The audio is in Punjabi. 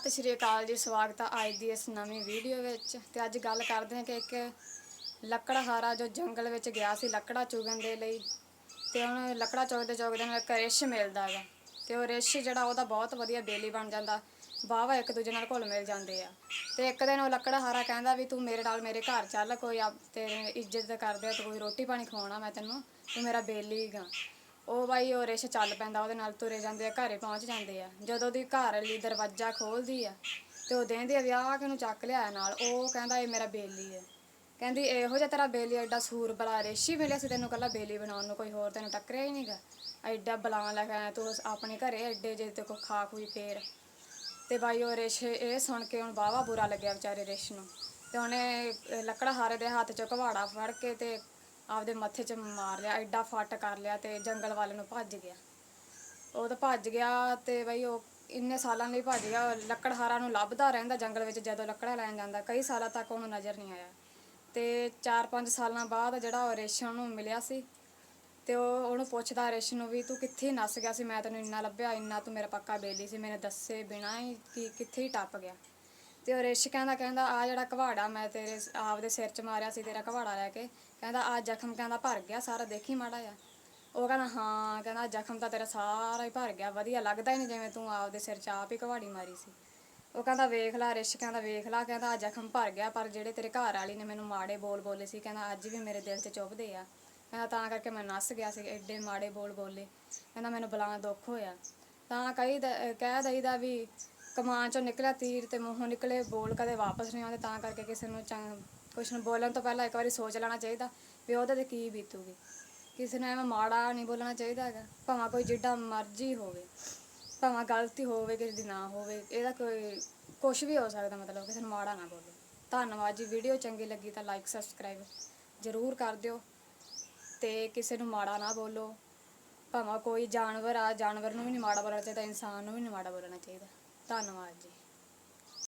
ਸਤਿ ਸ਼੍ਰੀ ਅਕਾਲ ਜੀ, ਸਵਾਗਤ ਆ ਅੱਜ ਦੀ ਇਸ ਨਵੀਂ ਵੀਡੀਓ ਵਿੱਚ। ਤੇ ਅੱਜ ਗੱਲ ਕਰਦੇ ਹਾਂ ਕਿ ਇੱਕ ਲੱਕੜਹਾਰਾ ਜੋ ਜੰਗਲ ਵਿੱਚ ਗਿਆ ਸੀ, ਲੱਕੜਾ ਚੁਗਣ ਦੇ ਲਈ, ਤੇ ਹੁਣ ਲੱਕੜਾਂ ਚੁਗਦੇ ਚੁਗਦੇ ਨੂੰ ਇੱਕ ਰਿਛ ਮਿਲਦਾ ਹੈਗਾ। ਤੇ ਉਹ ਰਿਛ ਜਿਹੜਾ ਉਹਦਾ ਬਹੁਤ ਵਧੀਆ ਬੇਲੀ ਬਣ ਜਾਂਦਾ ਬਾਵਾ ਇੱਕ ਦੂਜੇ ਨਾਲ ਘੁਲ ਮਿਲ ਜਾਂਦੇ ਆ। ਤੇ ਇੱਕ ਦਿਨ ਉਹ ਲੱਕੜਹਾਰਾ ਕਹਿੰਦਾ ਵੀ, ਤੂੰ ਮੇਰੇ ਨਾਲ ਮੇਰੇ ਘਰ ਚੱਲ, ਕੋਈ ਆਪ ਤੇ ਇੱਜ਼ਤ ਕਰਦੇ ਆ, ਤੇ ਕੋਈ ਰੋਟੀ ਪਾਣੀ ਖਵਾਉਣਾ ਮੈਂ ਤੈਨੂੰ, ਤੂੰ ਮੇਰਾ ਬੇਲੀ ਗਾ ਉਹ ਬਾਈ ਉਹ ਰਿਸ਼ ਚੱਲ ਪੈਂਦਾ ਉਹਦੇ ਨਾਲ ਤੁਰੇ ਜਾਂਦੇ ਆ ਘਰੇ ਪਹੁੰਚ ਜਾਂਦੇ ਆ। ਜਦੋਂ ਦੀ ਘਰ ਲਈ ਦਰਵਾਜ਼ਾ ਖੋਲਦੀ ਆ ਤੇ ਉਹ ਦੇਂਦੇ ਆ ਵਿਆਹ ਕੇ ਨੂੰ ਚੱਕ ਲਿਆ ਨਾਲ ਉਹ ਕਹਿੰਦਾ ਇਹ ਮੇਰਾ ਬੇਲੀ ਹੈ ਕਹਿੰਦੀ ਇਹੋ ਜਿਹਾ ਤੇਰਾ ਬੇਲੀ ਐਡਾ ਸੂਰ ਬਲਾ ਰੇਸ਼ੀ ਮਿਲਿਆ ਸੀ ਤੈਨੂੰ ਕੱਲਾ ਬੇਲੀ ਬਣਾਉਣ ਨੂੰ ਕੋਈ ਹੋਰ ਤੈਨੂੰ ਟੱਕਰਿਆ ਹੀ ਨਹੀਂਗਾ ਐਡਾ ਬਲਾਂ ਲੈ ਕੇ ਆਇਆ ਤੂੰ ਆਪਣੇ ਘਰੇ ਐਡੇ ਜੇ ਤੇ ਕੋ ਖਾ ਖੂਈ ਫੇਰ। ਤੇ ਬਾਈ ਉਹ ਰਿਸ਼ ਇਹ ਸੁਣ ਕੇ ਹੁਣ ਬਾਵਾ ਬੁਰਾ ਲੱਗਿਆ ਵਿਚਾਰੇ ਰਿਸ਼ ਨੂੰ। ਤੇ ਉਹਨੇ ਅਹ, ਲੱਕੜਾ ਹਾਰੇ ਦੇ ਹੱਥ ਚੋਂ ਘਵਾੜਾ ਫੜ ਕੇ ਤੇ ਆਪਦੇ ਮੱਥੇ 'ਚ ਮਾਰ ਲਿਆ, ਐਡਾ ਫੱਟ ਕਰ ਲਿਆ ਤੇ ਜੰਗਲ ਵੱਲ ਨੂੰ ਭੱਜ ਗਿਆ। ਉਹ ਤਾਂ ਭੱਜ ਗਿਆ ਤੇ ਬਈ ਉਹ ਇੰਨੇ ਸਾਲਾਂ ਲਈ ਭੱਜ ਗਿਆ ਲੱਕੜਹਾਰਾ ਨੂੰ ਲੱਭਦਾ ਰਹਿੰਦਾ ਜੰਗਲ ਵਿੱਚ ਜਦੋਂ ਲੱਕੜਾਂ ਲੈਣ ਜਾਂਦਾ, ਕਈ ਸਾਲਾਂ ਤੱਕ ਉਹਨੂੰ ਨਜ਼ਰ ਨਹੀਂ ਆਇਆ। ਤੇ 4-5 ਸਾਲਾਂ ਬਾਅਦ ਜਿਹੜਾ ਉਹ ਰਿਸ਼ ਉਹਨੂੰ ਮਿਲਿਆ ਸੀ ਤੇ ਉਹ ਉਹਨੂੰ ਪੁੱਛਦਾ ਰਿਸ਼ ਨੂੰ ਵੀ ਤੂੰ ਕਿੱਥੇ ਨੱਸ ਗਿਆ ਸੀ? ਮੈਂ ਤੈਨੂੰ ਇੰਨਾ ਲੱਭਿਆ, ਇੰਨਾ ਤੂੰ ਮੇਰਾ ਪੱਕਾ ਬੇਲੀ ਸੀ ਮੈਨੂੰ ਦੱਸੇ ਬਿਨਾਂ ਹੀ ਕਿ, ਕਿੱਥੇ ਹੀ ਟੱਪ ਗਿਆ। ਤੇ ਉਹ ਰਿਸ਼ ਕਹਿੰਦਾ ਕਹਿੰਦਾ ਆ ਜਿਹੜਾ ਘਵਾੜਾ ਮੈਂ ਤੇਰੇ ਸ- ਆਪਦੇ ਸਿਰ 'ਚ ਮਾਰਿਆ ਸੀ ਤੇਰਾ ਘਵਾੜਾ ਲੈ ਕੇ। ਕਹਿੰਦਾ ਆ ਜ਼ਖਮ ਕਹਿੰਦਾ ਭਰ ਗਿਆ, ਸਾਰਾ ਦੇਖੀ ਮਾੜਾ ਆ ਉਹ ਕਹਿੰਦਾ, ਹਾਂ, ਕਹਿੰਦਾ, ਜ਼ਖਮ ਤਾਂ ਤੇਰਾ ਸਾਰਾ ਹੀ ਭਰ ਗਿਆ, ਵਧੀਆ ਲੱਗਦਾ ਹੀ ਨਹੀਂ ਜਿਵੇਂ ਤੂੰ ਆਪਦੇ ਸਿਰ 'ਚ ਆਪ ਹੀ ਘਵਾੜੀ ਮਾਰੀ ਸੀ। ਉਹ ਕਹਿੰਦਾ, ਵੇਖ ਲਾ ਰਿਸ਼, ਕਹਿੰਦਾ, ਵੇਖ ਲਾ, ਕਹਿੰਦਾ ਆ ਜ਼ਖਮ ਭਰ ਗਿਆ, ਪਰ ਜਿਹੜੇ ਤੇਰੇ ਘਰ ਵਾਲੀ ਨੇ ਮੈਨੂੰ ਮਾੜੇ ਬੋਲ ਬੋਲੇ ਸੀ, ਕਹਿੰਦਾ, ਅੱਜ ਵੀ ਮੇਰੇ ਦਿਲ 'ਚ ਚੁੱਭਦੇ ਆ। ਕਹਿੰਦਾ, ਤਾਂ ਕਰਕੇ ਮੈਂ ਨੱਸ ਗਿਆ ਸੀ ਐਡੇ ਮਾੜੇ ਬੋਲ ਬੋਲੇ। ਕਹਿੰਦਾ, ਮੈਨੂੰ ਬਲਾਂ ਦੁੱਖ ਹੋਇਆ। ਤਾਂ ਕਹੀ ਦ- ਅਹ ਕਹਿ ਦਈਦਾ ਵੀ ਕਮਾਨ ਚੋਂ ਨਿਕਲਿਆ ਤੀਰ ਤੇ ਮੂੰਹੋਂ ਨਿਕਲੇ, ਬੋਲ ਕਦੇ ਵਾਪਸ ਨਹੀਂ ਆਉਂਦੇ, ਤਾਂ ਕਰਕੇ ਕਿਸੇ ਨੂੰ ਚੰਗ, ਕੁਛ ਨੂੰ ਬੋਲਣ ਤੋਂ ਪਹਿਲਾਂ ਇੱਕ ਵਾਰੀ ਸੋਚ ਲੈਣਾ ਚਾਹੀਦਾ ਵੀ ਉਹਦੇ ਤੇ ਕੀ ਬੀਤੂਗੀ। ਕਿਸੇ ਨੂੰ ਐਵੇਂ ਮਾੜਾ ਨਹੀਂ ਬੋਲਣਾ ਚਾਹੀਦਾ ਹੈਗਾ, ਭਾਵੇਂ ਕੋਈ ਜਿੱਡਾ ਮਰਜ਼ੀ ਹੋਵੇ, ਭਾਵੇਂ ਗਲਤੀ ਹੋਵੇ, ਕਿਸੇ ਦੀ ਨਾ ਹੋਵੇ, ਇਹਦਾ ਕੋਈ ਕੁਝ ਵੀ ਹੋ ਸਕਦਾ ਮਤਲਬ, ਕਿਸੇ ਨੂੰ ਮਾੜਾ ਨਾ ਬੋਲੋ। ਧੰਨਵਾਦ ਜੀ ਵੀਡੀਓ ਚੰਗੀ ਲੱਗੀ ਤਾਂ ਲਾਈਕ ਸਬਸਕ੍ਰਾਈਬ ਜ਼ਰੂਰ ਕਰ ਦਿਓ ਤੇ ਕਿਸੇ ਨੂੰ ਮਾੜਾ ਨਾ ਬੋਲੋ। ਭਾਵੇਂ ਕੋਈ ਜਾਨਵਰ ਆ, ਜਾਨਵਰ ਨੂੰ ਵੀ ਨਹੀਂ ਮਾੜਾ ਬੋਲਣਾ ਚਾਹੀਦਾ, ਇਨਸਾਨ ਨੂੰ ਵੀ ਨਹੀਂ ਮਾੜਾ ਬੋਲਣਾ ਚਾਹੀਦਾ। ਧੰਨਵਾਦ ਜੀ।